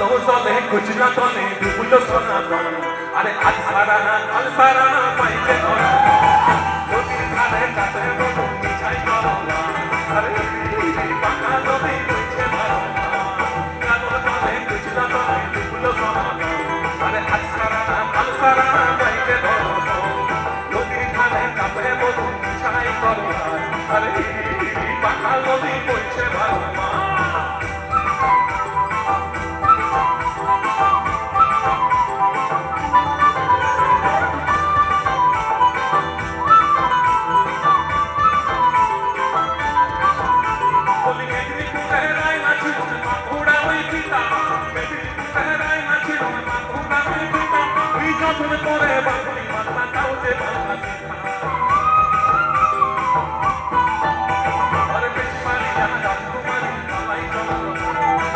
কত খুচরা তলে ডুবলো সোনা দল আরে আজ সারা না কাল সারা না পাইছে ধরা নদীর ধারে কাছে বধু মিছাই করো আরে পাকা নদী বইছে না কালো খুচরা তলে ডুবলো সোনা দল আরে আজ সারা না কাল সারা না পাইছে ধরা নদীর ধারে কাছে বধু মিছাই করো আরে পাকা নদী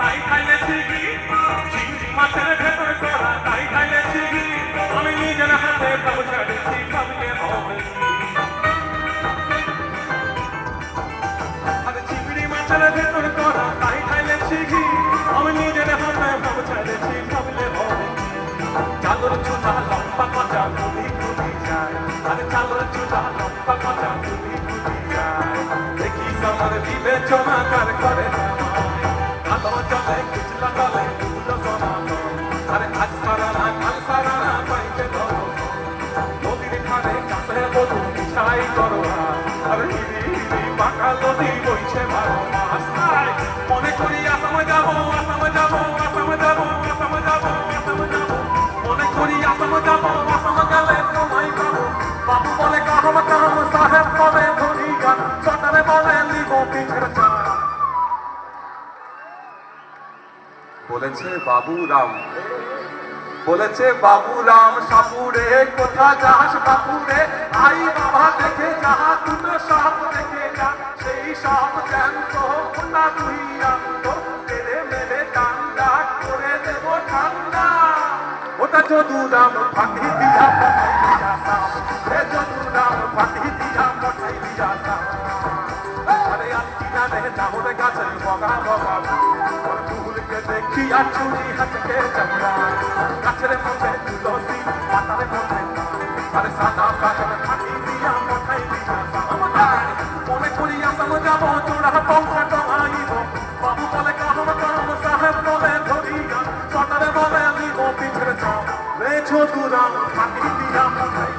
তাই খাইলে চিংড়ি চিংড়ি মাছের ভেতর করা তাই খাইলে চিংড়ি আমি নিজের হাতে সব ছেড়েছি সবকে হবে। আরে চিংড়ি মাছের ভেতর করা তাই খাইলে চিংড়ি আমি নিজের হাতে সব ছেড়েছি সবকে হবে। চাদর চুটা লম্বা কচা গুলি গুলি যায়। আরে চাদর চুটা লম্বা দেখি সবার বিবেচনা কার করে? চলে চলে না মনে করি আসাম যাব আসাম যাব আসাম যাব আসাম যাব আসাম যাব। মনে করি আসাম যাব, আসাম গেলে তোমায় পাবো। বাবু বলে কাহম কাহম সাহেব বলে ধনী গান। সরকারে বলে লিবো পিঠের চাল। বলেছে বাবু রাম। বলেছে বাবু রাম, সাপুরে, কোথা যাস বাপুরে? আই বাবা, দেখে যাহা দুটো সাপ দেখে যা। সেই সাপ জ্যান্ত না দুইয়া তো তেরে মেরে ডান্ডা করে দেব ঠান্ডা। ওটা যদু রাম ফাঁকি দিয়া পঠাই দিয়া সাপ। এ যদু রাম ফাঁকি দিয়া পঠাই দিয়া সাপ। আরে আত্মীয়া রে চাহরে গাছে বগা বগা। ফুলকে দেখি আর চুরি হাতকে চমড়া গাছের মধ্যে তুলসী, পাতার মধ্যে আরে সাদা সাগর ফাটি দিয়া মঠাই দিয়া সামদাই মনে করি আসাম যাব চূড়া পৌঁছা টমাইব বাবু বলে কাহম কাহম সাহেব বলে ধরিয়া সটারে বলে লিব পিঠের চাপ। রে চতুরাম ফাটি দিয়া মঠাই